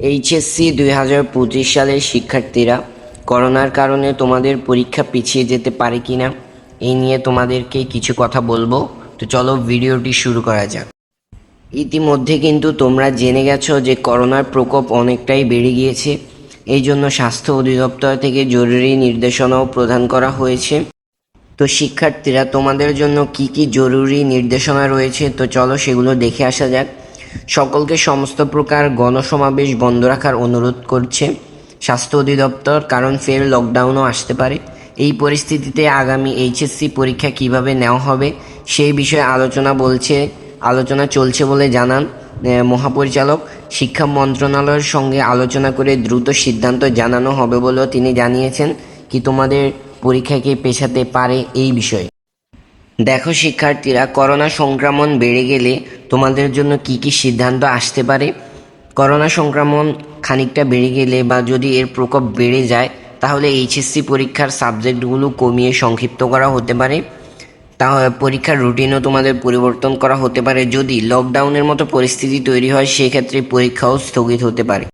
HSC দুই হাজার পঁচিশ সালের শিক্ষার্থীরা, করোনার কারণে তোমাদের পরীক্ষা পিছিয়ে যেতে পারে কি না? এই নিয়ে তোমাদেরকে কিছু কথা বলব। তো চলো ভিডিওটি শুরু করা যাক। ইতিমধ্যে কিন্তু তোমরা জেনে গেছো যে করোনার প্রকোপ অনেকটাই বেড়ে গিয়েছে। এই জন্য স্বাস্থ্য অধিদপ্তর থেকে জরুরি নির্দেশনাও প্রদান করা হয়েছে। তো শিক্ষার্থীরা, তোমাদের জন্য কি কি জরুরি নির্দেশনা রয়েছে? তো চলো সেগুলো দেখে আসা যাক। সকলকে সমস্ত প্রকার গণসমাবেশ বন্ধ রাখার অনুরোধ করছে স্বাস্থ্য অধিদপ্তর, কারণ ফের লকডাউনও আসতে পারে। এই পরিস্থিতিতে আগামী এইচএসসি পরীক্ষা কীভাবে নেওয়া হবে সেই বিষয়ে আলোচনা বলছে, আলোচনা চলছে বলে জানান মহাপরিচালক। শিক্ষা মন্ত্রণালয়ের সঙ্গে আলোচনা করে দ্রুত সিদ্ধান্ত জানানো হবে বলেও তিনি জানিয়েছেন কি তোমাদের পরীক্ষাকে পেছাতে পারে এই বিষয়ে। দেখো শিক্ষার্থীরা, করোনা সংক্রমণ বেড়ে গেলে তোমাদের জন্য কি কি সিদ্ধান্ত আসতে পারে? করোনা সংক্রমণ খানিকটা বেড়ে গেলে বা যদি এর প্রকোপ বেড়ে যায়, তাহলে এইচএসসি পরীক্ষার সাবজেক্টগুলো কমিয়ে সংক্ষিপ্ত করা হতে পারে। তাহলে পরীক্ষার রুটিনও তোমাদের পরিবর্তন করা হতে পারে। যদি লকডাউনের মতো পরিস্থিতি তৈরি হয়, সেক্ষেত্রে পরীক্ষাও স্থগিত হতে পারে।